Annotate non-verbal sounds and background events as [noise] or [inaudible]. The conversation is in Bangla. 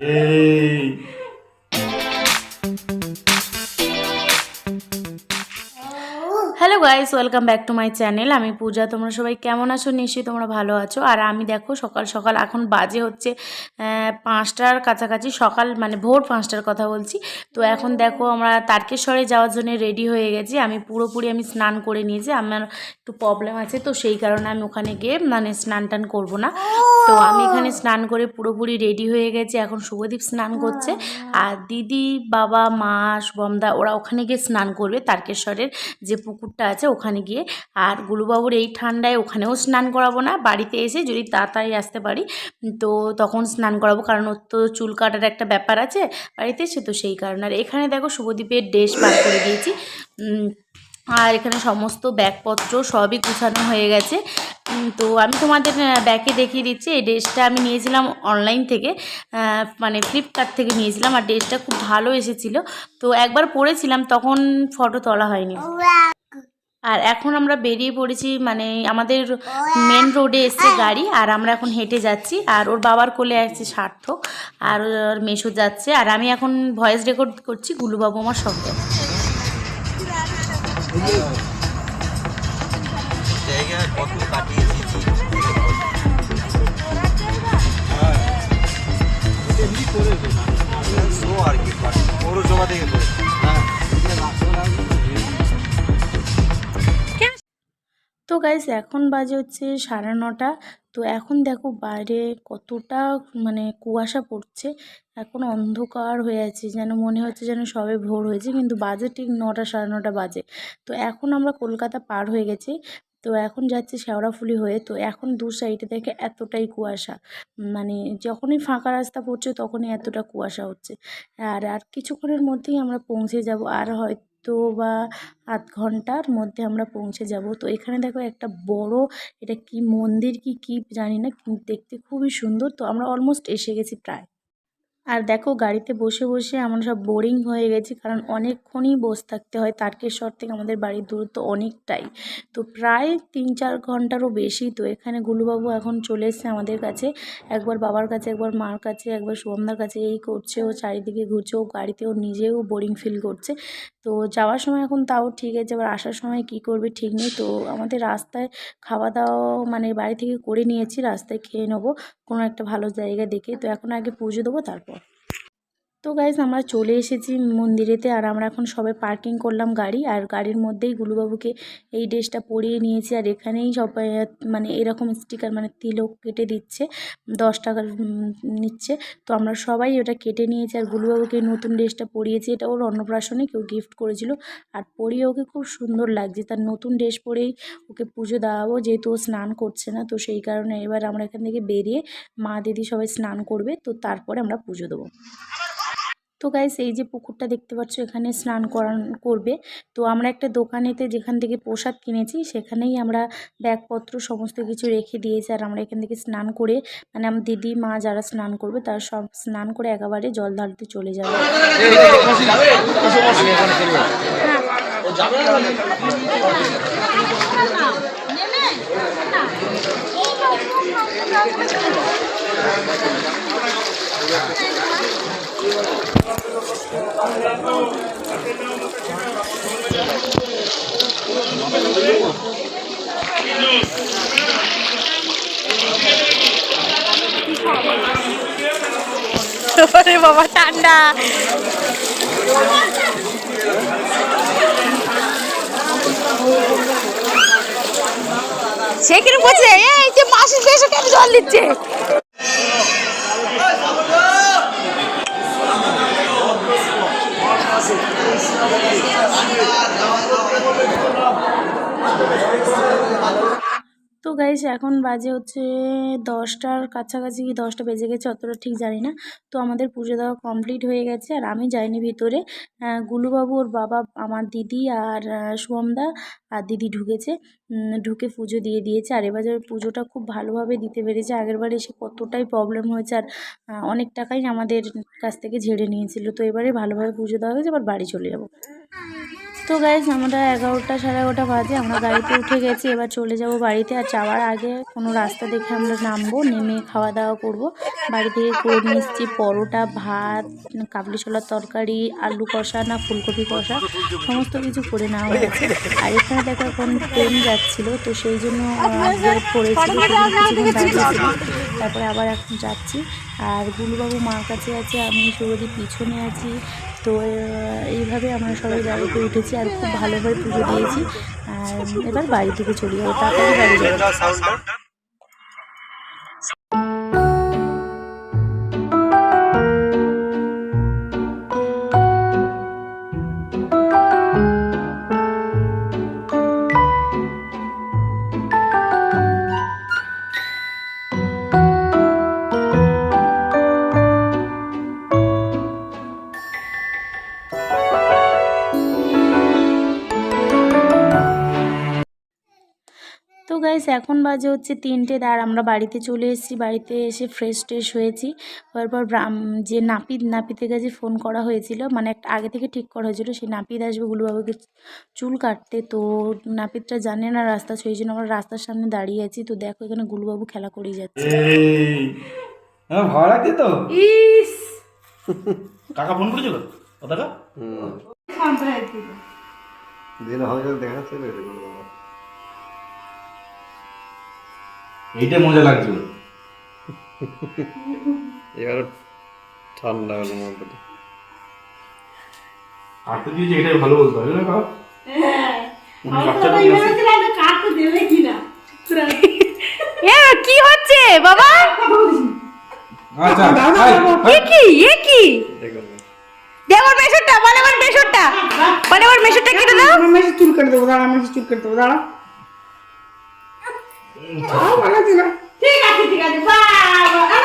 え。guys welcome back to my channel আমি পূজা, তোমরা সবাই কেমন আছো? নিশ্চয়ই তোমরা ভালো আছো। আর আমি দেখো, সকাল সকাল এখন বাজে হচ্ছে পাঁচটার কাছাকাছি, সকাল মানে ভোর পাঁচটার কথা বলছি। তো এখন দেখো, আমরা তারকেশ্বরে যাওয়ার জন্য রেডি হয়ে গেছি। আমি পুরোপুরি আমি স্নান করে নিয়েছি। আমার একটু প্রবলেম আছে, তো সেই কারণে আমি ওখানে গিয়ে মানে স্নান টান করব না। তো আমি এখানে স্নান করে পুরোপুরি রেডি হয়ে গেছি। এখন শুভদীপ স্নান করছে। আর দিদি, বাবা, মা শুভমদা ওরা ওখানে গিয়ে স্নান করবে। তারকেশ্বরের যে পুকুরটা আছে ওখানে গিয়ে। আর গুলুবাবুর এই ঠান্ডায় ওখানেও স্নান করাবো না, বাড়িতে এসে যদি তাড়াতাড়ি আসতে পারি, তো তখন স্নান করাবো, কারণ ওর তো চুল কাটার একটা ব্যাপার আছে বাড়িতে এসে তো সেই কারণে। আর এখানে দেখো শুভদীপের ড্রেস বার করে দিয়েছি। আর এখানে সমস্ত ব্যাগপত্র সবই গুছানো হয়ে গেছে। তো আমি তোমাদের ব্যাগে দেখিয়ে দিচ্ছি, এই ড্রেসটা আমি নিয়েছিলাম অনলাইন থেকে মানে ফ্লিপকার্ট থেকে নিয়েছিলাম, আর ড্রেসটা খুব ভালো এসেছিল। তো একবার পরেছিলাম, তখন ফটো তোলা হয়নি। আর এখন আমরা বেরিয়ে পড়েছি মানে আমাদের মেন রোডে এসছে গাড়ি, আর আমরা এখন হেঁটে যাচ্ছি, আর ওর বাবার কোলে আছে সার্থক, আর ওর মেশো যাচ্ছে, আর আমি এখন ভয়েস রেকর্ড করছি গুলুবাবু আমার সঙ্গে। গাইস এখন বাজে হচ্ছে সাড়ে নটা। তো এখন দেখো বাইরে কতটা মানে কুয়াশা পড়ছে, এখন অন্ধকার হয়ে আছে, যেন মনে হচ্ছে যেন সবে ভোর হয়েছে, কিন্তু বাজে ঠিক নটা, সাড়ে নটা বাজে। তো এখন আমরা কলকাতা পার হয়ে গেছি, তো এখন যাচ্ছি শেওড়াফুলি হয়ে। তো এখন দু সাইডে দেখে এতটাই কুয়াশা মানে যখনই ফাঁকা রাস্তা পড়ছে তখনই এতটা কুয়াশা হচ্ছে। আর আর কিছুক্ষণের মধ্যেই আমরা পৌঁছে যাব, আর হয়তো বা আধ ঘণ্টার মধ্যে আমরা পৌঁছে যাব। তো এখানে দেখো একটা বড়, এটা কি মন্দির কি কি জানি না দেখতে খুবই সুন্দর। তো আমরা অলমোস্ট এসে গেছি প্রায়। আর দেখো গাড়িতে বসে বসে আমরা সব বোরিং হয়ে গেছি, কারণ অনেকক্ষণই বসে থাকতে হয়। তারকেশ্বর থেকে আমাদের বাড়ির দূরত্ব অনেকটাই। তো প্রায় তিন চার ঘন্টারও বেশি। তো এখানে গুলুবাবু এখন চলে এসছে আমাদের কাছে। একবার বাবার কাছে, একবার মার কাছে, একবার শুভমদার কাছে। এই করছে ও চারিদিকে ঘুরছে। ও গাড়িতে ও নিজেও বোরিং ফিল করছে। তো যাওয়ার সময় এখন তাও ঠিক আছে। এবার আসার সময় কি করবে ঠিক নেই। তো আমাদের রাস্তায় খাওয়া দাওয়া মানে বাড়ি থেকে করে নিয়েছি। রাস্তায় খেয়ে নেব কোনো একটা ভালো জায়গা দেখে। তো এখন আগে পুজো দেবো, তারপর তো গাইজ আমরা চলে এসেছি মন্দিরেতে আর আমরা এখন সবাই পার্কিং করলাম গাড়ি আর গাড়ির মধ্যেই গুলুবাবুকে এই ড্রেসটা পরিয়ে নিয়েছি আর এখানেই সবাই মানে এরকম স্টিকার মানে তিলক কেটে দিচ্ছে, দশ টাকার নিচ্ছে। তো আমরা সবাই ওটা কেটে নিয়েছি আর গুলুবাবুকে নতুন ড্রেসটা পরিয়েছি। এটা ওর অন্নপ্রাশনে কেউ গিফট করেছিল আর পরিয়ে ওকে খুব সুন্দর লাগছে। তার নতুন ড্রেস পরেই ওকে পুজো দেওয়াবো, যেহেতু ও স্নান করছে না, তো সেই কারণে এবার আমরা এখান থেকে বেরিয়ে মা দিদি সবাই স্নান করবে, তো তারপরে আমরা পুজো দেবো। তো গাইস এই যে পুকুরটা দেখতে পাচ্ছ, এখানে স্নান করান, করবে। তো আমরা একটা দোকানেতে যেখান থেকে প্রসাদ কিনেছি, সেখানেই আমরা ব্যাগপত্র সমস্ত কিছু রেখে দিয়েছি। আর আমরা এখান থেকে স্নান করে মানে আমার দিদি, মা যারা স্নান করবে, তারা সব স্নান করে একেবারে জল ধারতে চলে যাবে। ওরে বাবা ঠান্ডা। সে কিরম করছে এই যে মাসি এসে কেন জল দিচ্ছে। তো গাইস এখন বাজে হচ্ছে দশটার কাছাকাছি কি দশটা বেজে গেছে অতটা ঠিক জানি না। তো আমাদের পুজো দেওয়া কমপ্লিট হয়ে গেছে আর আমি যাইনি ভিতরে। গুলুবাবু, ওর বাবা, আমার দিদি আর শুভমদা আর দিদি ঢুকেছে। ঢুকে পুজো দিয়ে দিয়েছে আর এবার পুজোটা খুব ভালোভাবে দিতে পেরেছে। আগেরবার এসে কতটাই প্রবলেম হয়েছে আর অনেক টাকাই আমাদের কাছ থেকে ঝেড়ে নিয়েছিল। তো এবারে ভালোভাবে পুজো দেওয়া হয়েছে এবার বাড়ি চলে যাব। তো গাইজ আমরা এগারোটা সাড়ে এগারোটা বাজে আমরা গাড়িতে উঠে গেছি এবার চলে যাব বাড়িতে। আর যাওয়ার আগে কোনো রাস্তা দেখে আমরা নামবো নেমে খাওয়া দাওয়া করব। বাড়ি থেকে করে এসেছি পরোটা ভাত কাবলি ছোলার তরকারি আলু কষা না ফুলকপি কষা সমস্ত কিছু করে নেওয়া হয়েছে আর এখানে দেখো এখন ট্রেন যাচ্ছিল তো সেই জন্য দাঁড়িয়েছিল তারপরে আবার এখন যাচ্ছি। আর গুলুবাবু মার কাছে আছে, আমি সুরদি পিছনে আছি। তো এইভাবে আমরা সবাই গাড়িতে উঠেছি আর খুব ভালোভাবে পুজো দিয়েছি। আর এবার বাড়ি থেকে চলে যাব, তারপরে বাড়ি যাব। তো গাইস এখন বাজে হচ্ছে তিনটে আর আমরা বাড়িতে চলে এসেছি। বাড়িতে এসে ফ্রেশ ট্রেশ হয়েছি। তারপর যে নাপিত নাপিতের কাছে ফোন করা হয়েছিল। মানে একটা আগে থেকে ঠিক করা হয়েছিল সেই নাপিত আসবে গুলুবাবুকে চুল কাটতে। তো নাপিতটা জানে না রাস্তা সেই জন্য আমরা রাস্তার সামনে দাঁড়িয়ে আছি। তো দেখো এখানে গুলুবাবু খেলা করেই যাচ্ছে। এই আমার ভালো লাগছে তো? ইস! [laughs] কাকা ফোন করেছিল? কথাটা দিন এইটা মজা লাগছিল এবার ঠান্ডা হলো কাটতে দিয়েছি এটাই ভালো বলতে হবে না কাকা? কি হচ্ছে বাবা? আচ্ছা এ কি এ কি? দেখুন দে আমার মেশরটা বলে আমার মেশরটা। বলে আমার মেশরটা কেটে দাও। মেসে চুল কেটে দেবো দাঁড়া মেসে চুল কেটে দেবো দাঁড়া। ঠিক আছে ঠিক আছে বাবা